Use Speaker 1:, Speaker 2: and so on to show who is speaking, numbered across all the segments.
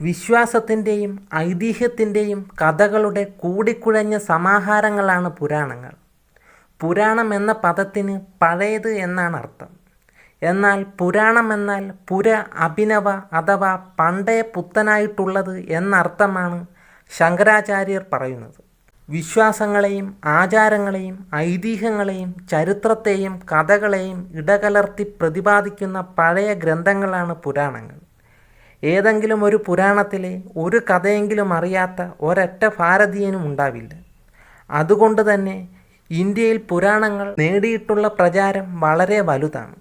Speaker 1: വിശ്വാസത്തിന്റെയും ഐതിഹ്യത്തിന്റെയും കഥകളുടെ കൂടിക്കുഴഞ്ഞ സമാഹാരങ്ങളാണ് പുരാണങ്ങൾ. പുരാണം എന്ന പദത്തിന് പഴയത് എന്നാണ് അർത്ഥം. എന്നാൽ പുരാണം എന്നാൽ പുര അഭിനവ അഥവാ പണ്ടേ പുത്തനായിട്ടുള്ളത് എന്നർത്ഥമാണ് ശങ്കരാചാര്യർ പറയുന്നത്. വിശ്വാസങ്ങളെയും ആചാരങ്ങളെയും ഐതിഹ്യങ്ങളെയും ചരിത്രത്തെയും കഥകളെയും ഇടകലർത്തി പ്രതിപാദിക്കുന്ന പഴയ ഗ്രന്ഥങ്ങളാണ് പുരാണങ്ങൾ. ഏതെങ്കിലും ഒരു പുരാണത്തിലെ ഒരു കഥയെങ്കിലും അറിയാത്ത ഒരൊറ്റ ഭാരതീയനും ഉണ്ടാവില്ല. അതുകൊണ്ട് തന്നെ ഇന്ത്യയിൽ പുരാണങ്ങൾ നേടിയിട്ടുള്ള പ്രചാരം വളരെ വലുതാണ്.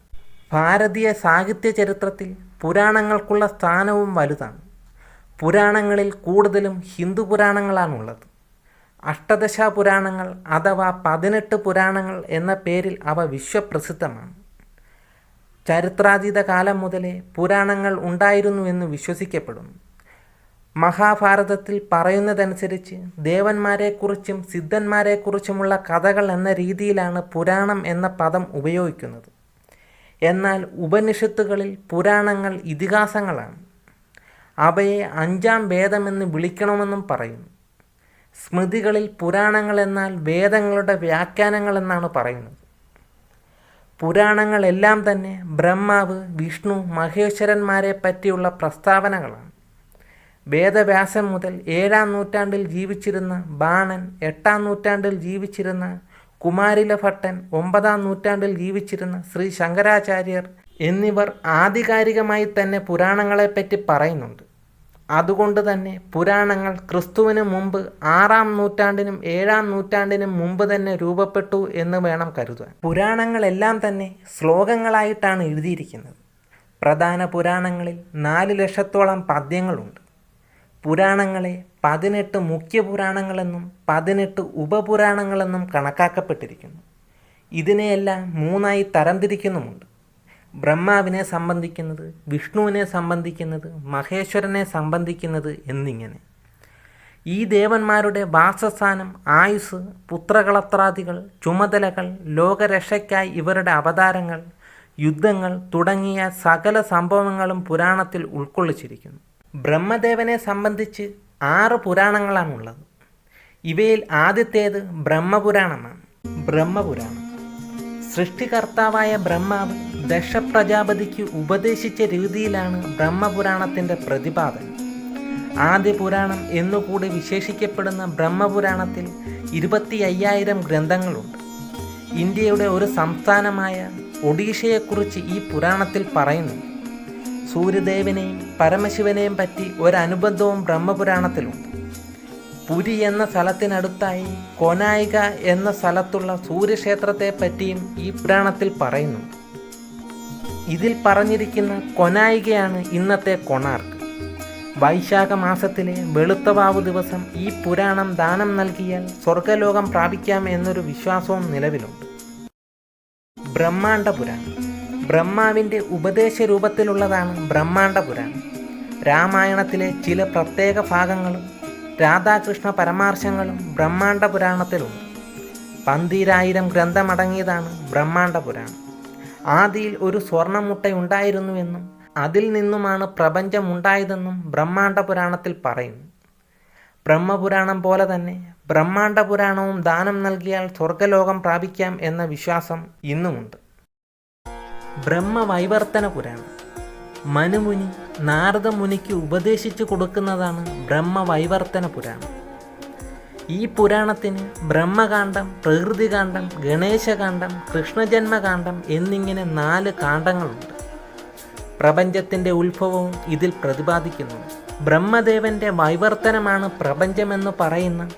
Speaker 1: ഭാരതീയ സാഹിത്യ ചരിത്രത്തിൽ പുരാണങ്ങൾക്കുള്ള സ്ഥാനവും വലുതാണ്. പുരാണങ്ങളിൽ കൂടുതലും ഹിന്ദു പുരാണങ്ങളാണുള്ളത്. അഷ്ടദശ പുരാണങ്ങൾ അഥവാ പതിനെട്ട് പുരാണങ്ങൾ എന്ന പേരിൽ അവ വിശ്വപ്രസിദ്ധമാണ്. ചരിത്രാതീത കാലം മുതലേ പുരാണങ്ങൾ ഉണ്ടായിരുന്നു എന്ന് വിശ്വസിക്കപ്പെടുന്നു. മഹാഭാരതത്തിൽ പറയുന്നതനുസരിച്ച് ദേവന്മാരെക്കുറിച്ചും സിദ്ധന്മാരെക്കുറിച്ചുമുള്ള കഥകൾ എന്ന രീതിയിലാണ് പുരാണം എന്ന പദം ഉപയോഗിക്കുന്നത്. എന്നാൽ ഉപനിഷത്തുകളിൽ പുരാണങ്ങൾ ഇതിഹാസങ്ങളാണ്. അവയെ അഞ്ചാം വേദമെന്ന് വിളിക്കണമെന്നും പറയുന്നു. സ്മൃതികളിൽ പുരാണങ്ങൾ എന്നാൽ വേദങ്ങളുടെ വ്യാഖ്യാനങ്ങൾ എന്നാണ് പറയുന്നത്. പുരാണങ്ങളെല്ലാം തന്നെ ബ്രഹ്മാവ് വിഷ്ണു മഹേശ്വരന്മാരെ പറ്റിയുള്ള പ്രസ്താവനകളാണ്. വേദവ്യാസം മുതൽ ഏഴാം നൂറ്റാണ്ടിൽ ജീവിച്ചിരുന്ന ബാണൻ എട്ടാം നൂറ്റാണ്ടിൽ ജീവിച്ചിരുന്ന കുമാരില ഭട്ടൻ ഒമ്പതാം നൂറ്റാണ്ടിൽ ജീവിച്ചിരുന്ന ശ്രീ ശങ്കരാചാര്യർ എന്നിവർ ആധികാരികമായി തന്നെ പുരാണങ്ങളെപ്പറ്റി പറയുന്നുണ്ട്. അതുകൊണ്ട് തന്നെ പുരാണങ്ങൾ ക്രിസ്തുവിന് മുമ്പ് ആറാം നൂറ്റാണ്ടിനും ഏഴാം നൂറ്റാണ്ടിനും മുമ്പ് തന്നെ രൂപപ്പെട്ടു എന്ന് വേണം കരുതാൻ. പുരാണങ്ങളെല്ലാം തന്നെ ശ്ലോകങ്ങളായിട്ടാണ് എഴുതിയിരിക്കുന്നത്. പ്രധാന പുരാണങ്ങളിൽ നാല് ലക്ഷത്തോളം പദ്യങ്ങളുണ്ട്. പുരാണങ്ങളെ പതിനെട്ട് മുഖ്യ പുരാണങ്ങളെന്നും പതിനെട്ട് ഉപപുരാണങ്ങളെന്നും കണക്കാക്കപ്പെട്ടിരിക്കുന്നു. ഇതിനെയെല്ലാം മൂന്നായി തരംതിരിക്കുന്നുമുണ്ട്. ബ്രഹ്മാവിനെ സംബന്ധിക്കുന്നത് വിഷ്ണുവിനെ സംബന്ധിക്കുന്നത് മഹേശ്വരനെ സംബന്ധിക്കുന്നത് എന്നിങ്ങനെ. ഈ ദേവന്മാരുടെ വാസസ്ഥാനം ആയുസ് പുത്രകളത്രാദികൾ ചുമതലകൾ ലോകരക്ഷയ്ക്കായി ഇവരുടെ അവതാരങ്ങൾ യുദ്ധങ്ങൾ തുടങ്ങിയ സകല സംഭവങ്ങളും പുരാണത്തിൽ ഉൾക്കൊള്ളിച്ചിരിക്കുന്നു. ബ്രഹ്മദേവനെ സംബന്ധിച്ച് ആറ് പുരാണങ്ങളാണുള്ളത്. ഇവയിൽ ആദ്യത്തേത് ബ്രഹ്മപുരാണമാണ്. ബ്രഹ്മപുരാണം. സൃഷ്ടികർത്താവായ ബ്രഹ്മാവ് ദശപ്രജാപതിക്ക് ഉപദേശിച്ച രീതിയിലാണ് ബ്രഹ്മപുരാണത്തിന്റെ പ്രതിപാദനം. ആദ്യ പുരാണം എന്നുകൂടി വിശേഷിക്കപ്പെടുന്ന ബ്രഹ്മപുരാണത്തിൽ ഇരുപത്തി അയ്യായിരം ഗ്രന്ഥങ്ങളുണ്ട്. ഇന്ത്യയുടെ ഒരു സംസ്ഥാനമായ ഒഡീഷയെക്കുറിച്ച് ഈ പുരാണത്തിൽ പറയുന്നു. സൂര്യദേവനെയും പരമശിവനെയും പറ്റി ഒരനുബന്ധവും ബ്രഹ്മപുരാണത്തിലുണ്ട്. പുരി എന്ന സ്ഥലത്തിനടുത്തായി കൊനായിക എന്ന സ്ഥലത്തുള്ള സൂര്യക്ഷേത്രത്തെ പറ്റിയും ഈ പുരാണത്തിൽ പറയുന്നു. ഇതിൽ പറഞ്ഞിരിക്കുന്ന കൊനായികയാണ് ഇന്നത്തെ കൊണാർക്ക്. വൈശാഖ മാസത്തിലെ വെളുത്തവാവ് ദിവസം ഈ പുരാണം ദാനം നൽകിയാൽ സ്വർഗലോകം പ്രാപിക്കാം എന്നൊരു വിശ്വാസവും നിലവിലുണ്ട്. ബ്രഹ്മാണ്ട പുരാണം. ബ്രഹ്മാവിന്റെ ഉപദേശ രൂപത്തിലുള്ളതാണ് ബ്രഹ്മാണ്ട പുരാണം. രാമായണത്തിലെ ചില പ്രത്യേക ഭാഗങ്ങളും രാധാകൃഷ്ണ പരമാർശങ്ങളും ബ്രഹ്മാണ്ട പുരാണത്തിലുണ്ട് പന്തിരായിരം ഗ്രന്ഥമടങ്ങിയതാണ് ബ്രഹ്മാണ്ട പുരാണം. ആദിയിൽ ഒരു സ്വർണമുട്ടയുണ്ടായിരുന്നുവെന്നും അതിൽ നിന്നുമാണ് പ്രപഞ്ചമുണ്ടായതെന്നും ബ്രഹ്മാണ്ട പുരാണത്തിൽ പറയുന്നു. ബ്രഹ്മപുരാണം പോലെ തന്നെ ബ്രഹ്മാണ്ട പുരാണവും ദാനം നൽകിയാൽ സ്വർഗലോകം പ്രാപിക്കാം എന്ന വിശ്വാസം ഇന്നുമുണ്ട്. ബ്രഹ്മവൈവർത്തന പുരാണം. മനുമുനി നാരദമുനിക്ക് ഉപദേശിച്ചു കൊടുക്കുന്നതാണ് ബ്രഹ്മവൈവർത്തന പുരാണം. ഈ പുരാണത്തിന് ബ്രഹ്മകാന്ഡം പ്രകൃതികാന്ഡം ഗണേശകാന്ഡം കൃഷ്ണജന്മകാന്ഡം എന്നിങ്ങനെ നാല് കാണ്ഡങ്ങളുണ്ട്. പ്രപഞ്ചത്തിന്റെ ഉത്ഭവവും ഇതിൽ പ്രതിപാദിക്കുന്നു. ബ്രഹ്മദേവന്റെ വൈവർത്തനമാണ് പ്രപഞ്ചമെന്ന് പറയുന്ന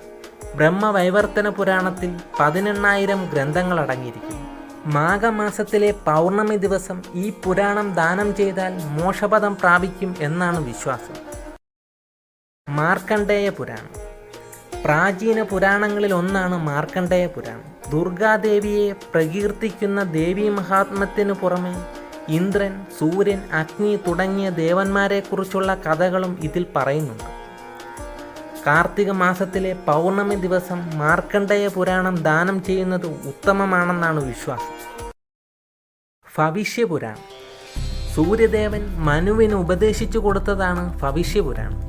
Speaker 1: ബ്രഹ്മവൈവർത്തന പുരാണത്തിൽ പതിനെണ്ണായിരം ഗ്രന്ഥങ്ങൾ അടങ്ങിയിരിക്കുന്നു മാഘമാസത്തിലെ പൗർണമി ദിവസം ഈ പുരാണം ദാനം ചെയ്താൽ മോക്ഷപദം പ്രാപിക്കും എന്നാണ് വിശ്വാസം. മാർക്കണ്ഡേയ പുരാണം. പ്രാചീന പുരാണങ്ങളിൽ ഒന്നാണ് മാർക്കണ്ഡേയ പുരാണം. ദുർഗാദേവിയെ പ്രകീർത്തിക്കുന്ന ദേവീ മഹാത്മത്തിനു പുറമെ ഇന്ദ്രൻ സൂര്യൻ അഗ്നി തുടങ്ങിയ ദേവന്മാരെക്കുറിച്ചുള്ള കഥകളും ഇതിൽ പറയുന്നുണ്ട്. കാർത്തിക മാസത്തിലെ പൗർണമി ദിവസം മാർക്കണ്ഡേയ പുരാണം ദാനം ചെയ്യുന്നത് ഉത്തമമാണെന്നാണ് വിശ്വാസം. ഭവിഷ്യപുരാണം സൂര്യദേവൻ മനുവിന് ഉപദേശിച്ചു കൊടുത്തതാണ് ഭവിഷ്യപുരാണം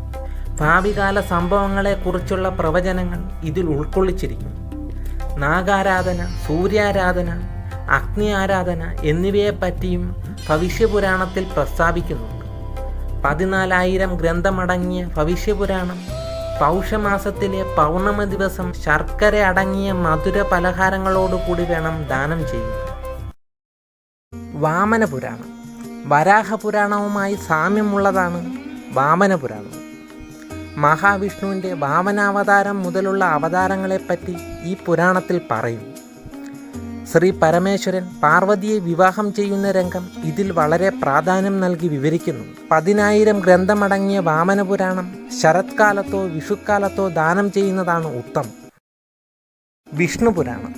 Speaker 1: ഭാവികാല സംഭവങ്ങളെക്കുറിച്ചുള്ള പ്രവചനങ്ങൾ ഇതിൽ ഉൾക്കൊള്ളിച്ചിരിക്കുന്നു. നാഗാരാധന സൂര്യാരാധന അഗ്നി ആരാധന എന്നിവയെപ്പറ്റിയും ഭവിഷ്യപുരാണത്തിൽ പ്രസ്താവിക്കുന്നുണ്ട്. പതിനാലായിരം ഗ്രന്ഥമടങ്ങിയ ഭവിഷ്യപുരാണം പൗഷമാസത്തിലെ പൗർണമ ദിവസം ശർക്കര അടങ്ങിയ മധുര പലഹാരങ്ങളോടുകൂടി വേണം ദാനം ചെയ്യുക വാമനപുരാണം വരാഹപുരാണവുമായി സാമ്യമുള്ളതാണ് വാമനപുരാണം മഹാവിഷ്ണുവിന്റെ വാമനാവതാരം മുതലുള്ള അവതാരങ്ങളെപ്പറ്റി ഈ പുരാണത്തിൽ പറയും. ശ്രീ പരമേശ്വരൻ പാർവതിയെ വിവാഹം ചെയ്യുന്ന രംഗം ഇതിൽ വളരെ പ്രാധാന്യം നൽകി വിവരിക്കുന്നു. പതിനായിരം ഗ്രന്ഥമടങ്ങിയ വാമനപുരാണം ശരത്കാലത്തോ വിഷുക്കാലത്തോ ദാനം ചെയ്യുന്നതാണ് ഉത്തമം. വിഷ്ണുപുരാണം.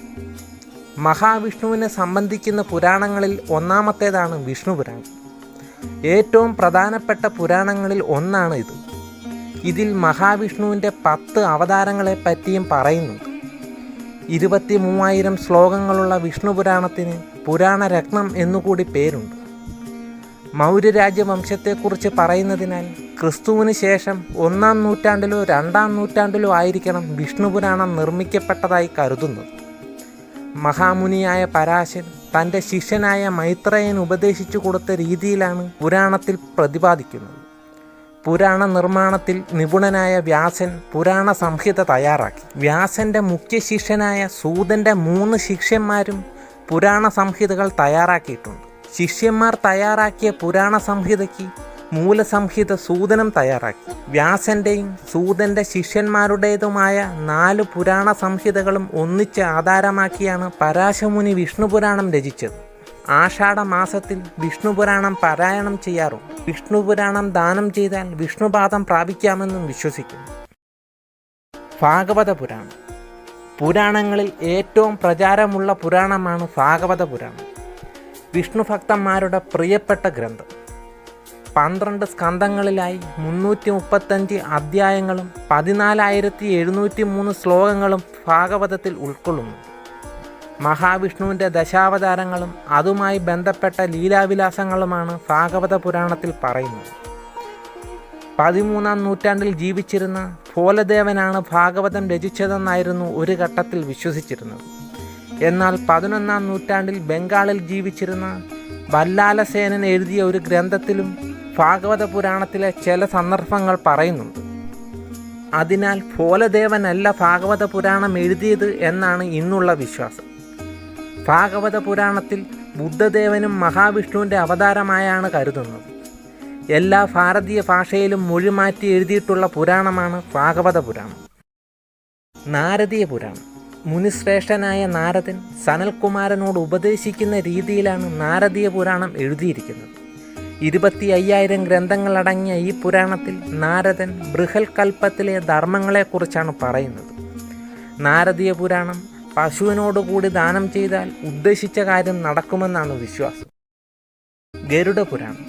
Speaker 1: മഹാവിഷ്ണുവിനെ സംബന്ധിക്കുന്ന പുരാണങ്ങളിൽ ഒന്നാമത്തേതാണ് വിഷ്ണുപുരാണം. ഏറ്റവും പ്രധാനപ്പെട്ട പുരാണങ്ങളിൽ ഒന്നാണ് ഇത്. ഇതിൽ മഹാവിഷ്ണുവിന്റെ പത്ത് അവതാരങ്ങളെ പറ്റിയും പറയുന്നുണ്ട് ഇരുപത്തി മൂവായിരം ശ്ലോകങ്ങളുള്ള വിഷ്ണു പുരാണത്തിന് പുരാണരത്നം എന്നുകൂടി പേരുണ്ട്. മൗര്യരാജ്യവംശത്തെക്കുറിച്ച് പറയുന്നതിനാൽ ക്രിസ്തുവിന് ശേഷം ഒന്നാം നൂറ്റാണ്ടിലോ രണ്ടാം നൂറ്റാണ്ടിലോ ആയിരിക്കണം വിഷ്ണു പുരാണം നിർമ്മിക്കപ്പെട്ടതായി കരുതുന്നത്. മഹാമുനിയായ പരാശൻ തന്റെ ശിഷ്യനായ മൈത്രയൻ ഉപദേശിച്ചു കൊടുത്ത രീതിയിലാണ് പുരാണത്തിൽ പ്രതിപാദിക്കുന്നത്. പുരാണ നിർമ്മാണത്തിൽ നിപുണനായ വ്യാസൻ പുരാണ സംഹിത തയ്യാറാക്കി. വ്യാസന്റെ മുഖ്യ ശിഷ്യനായ സൂതന്റെ മൂന്ന് ശിഷ്യന്മാരും പുരാണ സംഹിതകൾ തയ്യാറാക്കിയിട്ടുണ്ട്. ശിഷ്യന്മാർ തയ്യാറാക്കിയ പുരാണ സംഹിതയ്ക്ക് മൂലസംഹിത സൂതനം തയ്യാറാക്കി. വ്യാസന്റെയും സൂതന്റെ ശിഷ്യന്മാരുടേതുമായ നാല് പുരാണ സംഹിതകളും ഒന്നിച്ച് ആധാരമാക്കിയാണ് പരാശമുനി വിഷ്ണു പുരാണം രചിച്ചത്. ആഷാഢ വിഷ്ണുപുരാണം വിഷ്ണു പാരായണം ചെയ്യാറും. വിഷ്ണുപുരാണം ദാനം ചെയ്താൽ വിഷ്ണുപാദം പ്രാപിക്കാമെന്നും വിശ്വസിക്കുന്നു. ഭാഗവത പുരാണം പുരാണങ്ങളിൽ ഏറ്റവും പ്രചാരമുള്ള പുരാണമാണ് ഭാഗവത പുരാണം വിഷ്ണു ഭക്തന്മാരുടെ പ്രിയപ്പെട്ട ഗ്രന്ഥം. പന്ത്രണ്ട് സ്കന്ധങ്ങളിലായി മുന്നൂറ്റി മുപ്പത്തഞ്ച് അധ്യായങ്ങളും പതിനാലായിരത്തി എഴുന്നൂറ്റി മൂന്ന് ശ്ലോകങ്ങളും ഭാഗവതത്തിൽ ഉൾക്കൊള്ളുന്നു. മഹാവിഷ്ണുവിന്റെ ദശാവതാരങ്ങളും അതുമായി ബന്ധപ്പെട്ട ലീലാവിലാസങ്ങളുമാണ് ഭാഗവത പുരാണത്തിൽ പറയുന്നത്. പതിമൂന്നാം നൂറ്റാണ്ടിൽ ജീവിച്ചിരുന്ന ഭോലദേവനാണ് ഭാഗവതം രചിച്ചതെന്നായിരുന്നു ഒരു ഘട്ടത്തിൽ വിശ്വസിച്ചിരുന്നത്. എന്നാൽ പതിനൊന്നാം നൂറ്റാണ്ടിൽ ബംഗാളിൽ ജീവിച്ചിരുന്ന വല്ലാലസേനൻ എഴുതിയ ഒരു ഗ്രന്ഥത്തിലും ഭാഗവത പുരാണത്തിലെ ചില സന്ദർഭങ്ങൾ പറയുന്നുണ്ട്. അതിനാൽ ഭോലദേവനല്ല ഭാഗവത പുരാണം എഴുതിയത് എന്നാണ് ഇന്നുള്ള വിശ്വാസം. ഭാഗവത പുരാണത്തിൽ ബുദ്ധദേവനും മഹാവിഷ്ണുവിന്റെ അവതാരമായാണ് കരുതുന്നത്. എല്ലാ ഭാരതീയ ഭാഷയിലും മൊഴിമാറ്റി എഴുതിയിട്ടുള്ള പുരാണമാണ് ഭാഗവത പുരാണം നാരദീയ പുരാണം. മുനിശ്രേഷ്ഠനായ നാരദൻ സനൽകുമാരനോട് ഉപദേശിക്കുന്ന രീതിയിലാണ് നാരദീയ പുരാണം എഴുതിയിരിക്കുന്നത്. ഇരുപത്തി അയ്യായിരം ഗ്രന്ഥങ്ങളടങ്ങിയ ഈ പുരാണത്തിൽ നാരദൻ ബൃഹൽകൽപ്പത്തിലെ ധർമ്മങ്ങളെക്കുറിച്ചാണ് പറയുന്നത്. നാരദീയ പുരാണം പശുവിനോടുകൂടി ദാനം ചെയ്താൽ ഉദ്ദേശിച്ച കാര്യം നടക്കുമെന്നാണ് വിശ്വാസം. ഗരുഡ പുരാണം.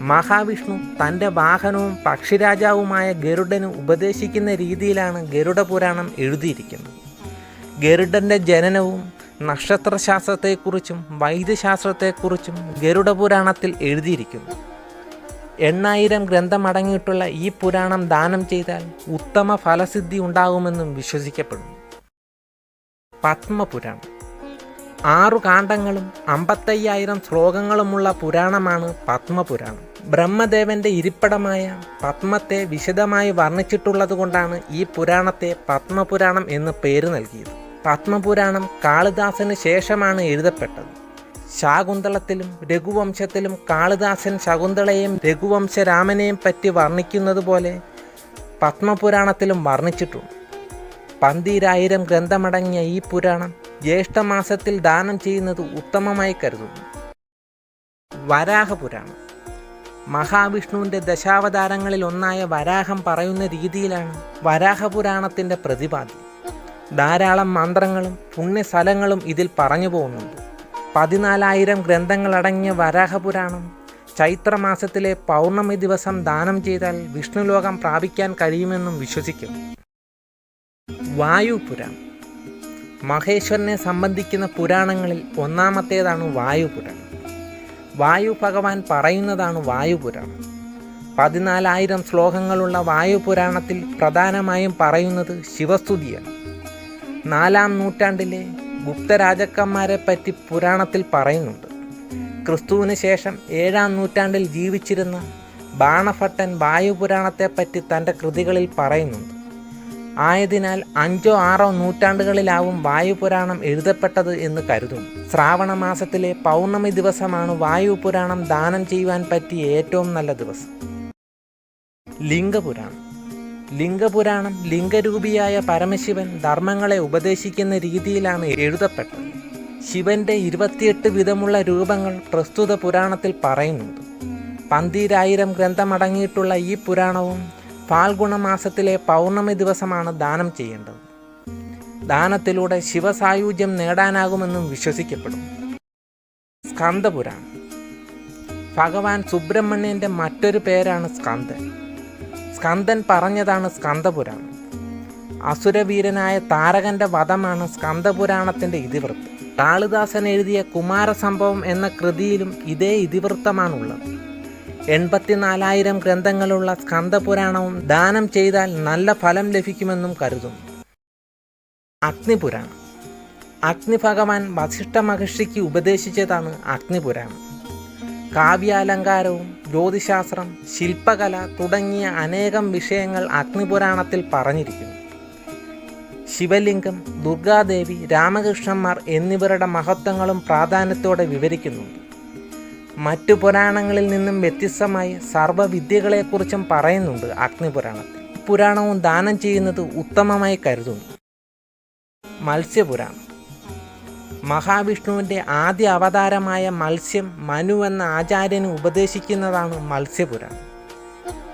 Speaker 1: മഹാവിഷ്ണു തന്റെ വാഹനവും പക്ഷിരാജാവുമായ ഗരുഡന് ഉപദേശിക്കുന്ന രീതിയിലാണ് ഗരുഡ പുരാണം എഴുതിയിരിക്കുന്നത്. ഗരുഡന്റെ ജനനവും നക്ഷത്രശാസ്ത്രത്തെക്കുറിച്ചും വൈദ്യശാസ്ത്രത്തെക്കുറിച്ചും ഗരുഡ പുരാണത്തിൽ എഴുതിയിരിക്കുന്നു. എണ്ണായിരം ഗ്രന്ഥമടങ്ങിയിട്ടുള്ള ഈ പുരാണം ദാനം ചെയ്താൽ ഉത്തമ ഫലസിദ്ധി ഉണ്ടാകുമെന്നും വിശ്വസിക്കപ്പെടുന്നു. പത്മപുരാണം. ആറു കാണ്ഡങ്ങളും അമ്പത്തയ്യായിരം ശ്ലോകങ്ങളുമുള്ള പുരാണമാണ് പത്മപുരാണം. ബ്രഹ്മദേവന്റെ ഇരിപ്പിടമായ പത്മത്തെ വിശദമായി വർണിച്ചിട്ടുള്ളതുകൊണ്ടാണ് ഈ പുരാണത്തെ പത്മപുരാണം എന്ന് പേര് നൽകിയത്. പത്മപുരാണം കാളിദാസന് ശേഷമാണ് എഴുതപ്പെട്ടത്. ശാകുന്തളത്തിലും രഘുവംശത്തിലും കാളിദാസൻ ശകുന്തളയെയും രഘുവംശരാമനെയും പറ്റി വർണിക്കുന്നത് പോലെ പത്മപുരാണത്തിലും വർണിച്ചിട്ടുണ്ട്. പന്തീരായിരം ഗ്രന്ഥമടങ്ങിയ ഈ പുരാണം ജ്യേഷ്ഠമാസത്തിൽ ദാനം ചെയ്യുന്നത് ഉത്തമമായി കരുതുന്നു. വരാഹപുരാണം മഹാവിഷ്ണുവിന്റെ ദശാവതാരങ്ങളിൽ ഒന്നായ വരാഹം പറയുന്ന രീതിയിലാണ് വരാഹപുരാണത്തിന്റെ പ്രതിപാദ്യം ധാരാളം മന്ത്രങ്ങളും പുണ്യസ്ഥലങ്ങളും ഇതിൽ പറഞ്ഞു പോകുന്നുണ്ട്. പതിനാലായിരം ഗ്രന്ഥങ്ങളടങ്ങിയ വരാഹപുരാണം ചൈത്രമാസത്തിലെ പൗർണമി ദിവസം ദാനം ചെയ്താൽ വിഷ്ണുലോകം പ്രാപിക്കാൻ കഴിയുമെന്നും വിശ്വസിക്കുന്നു. വായു പുരാണം മഹേശ്വരനെ സംബന്ധിക്കുന്ന പുരാണങ്ങളിൽ ഒന്നാമത്തേതാണ് വായുപുരാണം വായു ഭഗവാൻ പറയുന്നതാണ് വായുപുരാണം പതിനാലായിരം ശ്ലോകങ്ങളുള്ള വായുപുരാണത്തിൽ പ്രധാനമായും പറയുന്നത് ശിവസ്തുതിയാണ്. നാലാം നൂറ്റാണ്ടിലെ ഗുപ്തരാജക്കന്മാരെ പറ്റി പുരാണത്തിൽ പറയുന്നുണ്ട്. ക്രിസ്തുവിന് ശേഷം ഏഴാം നൂറ്റാണ്ടിൽ ജീവിച്ചിരുന്ന ബാണഭട്ടൻ വായുപുരാണത്തെപ്പറ്റി തന്റെ കൃതികളിൽ പറയുന്നുണ്ട്. ആയതിനാൽ അഞ്ചോ ആറോ നൂറ്റാണ്ടുകളിലാവും വായുപുരാണം എഴുതപ്പെട്ടത് എന്ന് കരുതും. ശ്രാവണ മാസത്തിലെ പൗർണമി ദിവസമാണ് വായുപുരാണം ദാനം ചെയ്യുവാൻ പറ്റിയ ഏറ്റവും നല്ല ദിവസം. ലിംഗപുരാണം. ലിംഗപുരാണം ലിംഗരൂപിയായ പരമശിവൻ ധർമ്മങ്ങളെ ഉപദേശിക്കുന്ന രീതിയിലാണ് എഴുതപ്പെട്ടത്. ശിവന്റെ ഇരുപത്തിയെട്ട് വിധമുള്ള രൂപങ്ങൾ പ്രസ്തുത പുരാണത്തിൽ പറയുന്നുണ്ട്. പന്തിരായിരം ഗ്രന്ഥമടങ്ങിയിട്ടുള്ള ഈ പുരാണവും ഫാൽഗുണ മാസത്തിലെ പൗർണമി ദിവസമാണ് ദാനം ചെയ്യേണ്ടത്. ദാനത്തിലൂടെ ശിവസായുജ്യം നേടാനാകുമെന്നും വിശ്വസിക്കപ്പെടുന്നു സ്കന്ദപുരാണം. ഭഗവാൻ സുബ്രഹ്മണ്യന്റെ മറ്റൊരു പേരാണ് സ്കന്ദൻ. സ്കന്ദൻ പറഞ്ഞതാണ് സ്കന്ദപുരാണം. അസുരവീരനായ താരകന്റെ വധമാണ് സ്കന്ദപുരാണത്തിന്റെ ഇതിവൃത്തം. കാളിദാസൻ എഴുതിയ കുമാരസംഭവം എന്ന കൃതിയിലും ഇതേ ഇതിവൃത്തമാണുള്ളത്. എൺപത്തിനാലായിരം ഗ്രന്ഥങ്ങളുള്ള സ്കന്ദപുരാണവും ദാനം ചെയ്താൽ നല്ല ഫലം ലഭിക്കുമെന്നും കരുതുന്നു. അഗ്നിപുരാണം. അഗ്നിഭഗവാൻ വസിഷ്ഠ മഹർഷിക്ക് ഉപദേശിച്ചതാണ് അഗ്നിപുരാണം. കാവ്യാലങ്കാരവും ജ്യോതിശാസ്ത്രം ശില്പകല തുടങ്ങിയ അനേകം വിഷയങ്ങൾ അഗ്നിപുരാണത്തിൽ പറഞ്ഞിരിക്കുന്നു. ശിവലിംഗം ദുർഗാദേവി രാമകൃഷ്ണന്മാർ എന്നിവരുടെ മഹത്വങ്ങളും പ്രാധാന്യത്തോടെ വിവരിക്കുന്നുണ്ട്. മറ്റു പുരാണങ്ങളിൽ നിന്നും വ്യത്യസ്തമായി സർവവിദ്യകളെക്കുറിച്ചും പറയുന്നുണ്ട് അഗ്നിപുരാണത്തിൽ പുരാണവും ദാനം ചെയ്യുന്നത് ഉത്തമമായി കരുതുന്നു. മത്സ്യപുരാണം. മഹാവിഷ്ണുവിന്റെ ആദ്യ അവതാരമായ മത്സ്യം മനു എന്ന ആചാര്യന് ഉപദേശിക്കുന്നതാണ് മത്സ്യപുരാണം.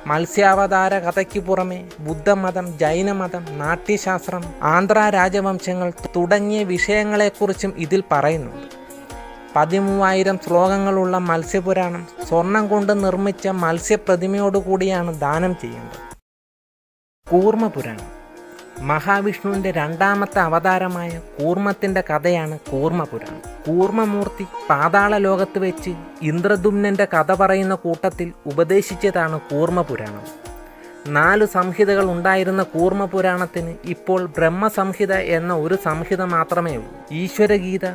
Speaker 1: മത്സ്യാവതാര കഥയ്ക്ക് പുറമെ ബുദ്ധമതം ജൈനമതം നാട്യശാസ്ത്രം ആന്ധ്ര രാജവംശങ്ങൾ തുടങ്ങിയ വിഷയങ്ങളെക്കുറിച്ചും ഇതിൽ പറയുന്നുണ്ട്. പതിമൂവായിരം ശ്ലോകങ്ങളുള്ള മത്സ്യപുരാണം സ്വർണം കൊണ്ട് നിർമ്മിച്ച മത്സ്യപ്രതിമയോടുകൂടിയാണ് ദാനം ചെയ്യുന്നത്. കൂർമ്മപുരാണം. മഹാവിഷ്ണുവിന്റെ രണ്ടാമത്തെ അവതാരമായ കൂർമ്മത്തിന്റെ കഥയാണ് കൂർമ്മപുരാണം. കൂർമ്മമൂർത്തി പാതാള ലോകത്ത് വെച്ച് ഇന്ദ്രദുമ്നന്റെ കഥ പറയുന്ന കൂട്ടത്തിൽ ഉപദേശിച്ചതാണ് കൂർമ്മപുരാണം. നാല് സംഹിതകൾ ഉണ്ടായിരുന്ന കൂർമ്മപുരാണത്തിന് ഇപ്പോൾ ബ്രഹ്മസംഹിത എന്ന ഒരു സംഹിത മാത്രമേ ഉള്ളൂ. ഈശ്വരഗീത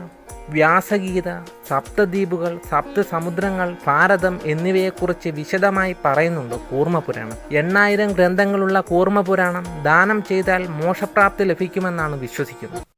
Speaker 1: വ്യാസഗീത സപ്തദ്വീപുകൾ സപ്തസമുദ്രങ്ങൾ ഭാരതം എന്നിവയെക്കുറിച്ച് വിശദമായി പറയുന്നുണ്ട് കൂർമ്മപുരാണം. എണ്ണായിരം ഗ്രന്ഥങ്ങളുള്ള കൂർമ്മപുരാണം ദാനം ചെയ്താൽ മോക്ഷപ്രാപ്തി ലഭിക്കുമെന്നാണ് വിശ്വസിക്കുന്നത്.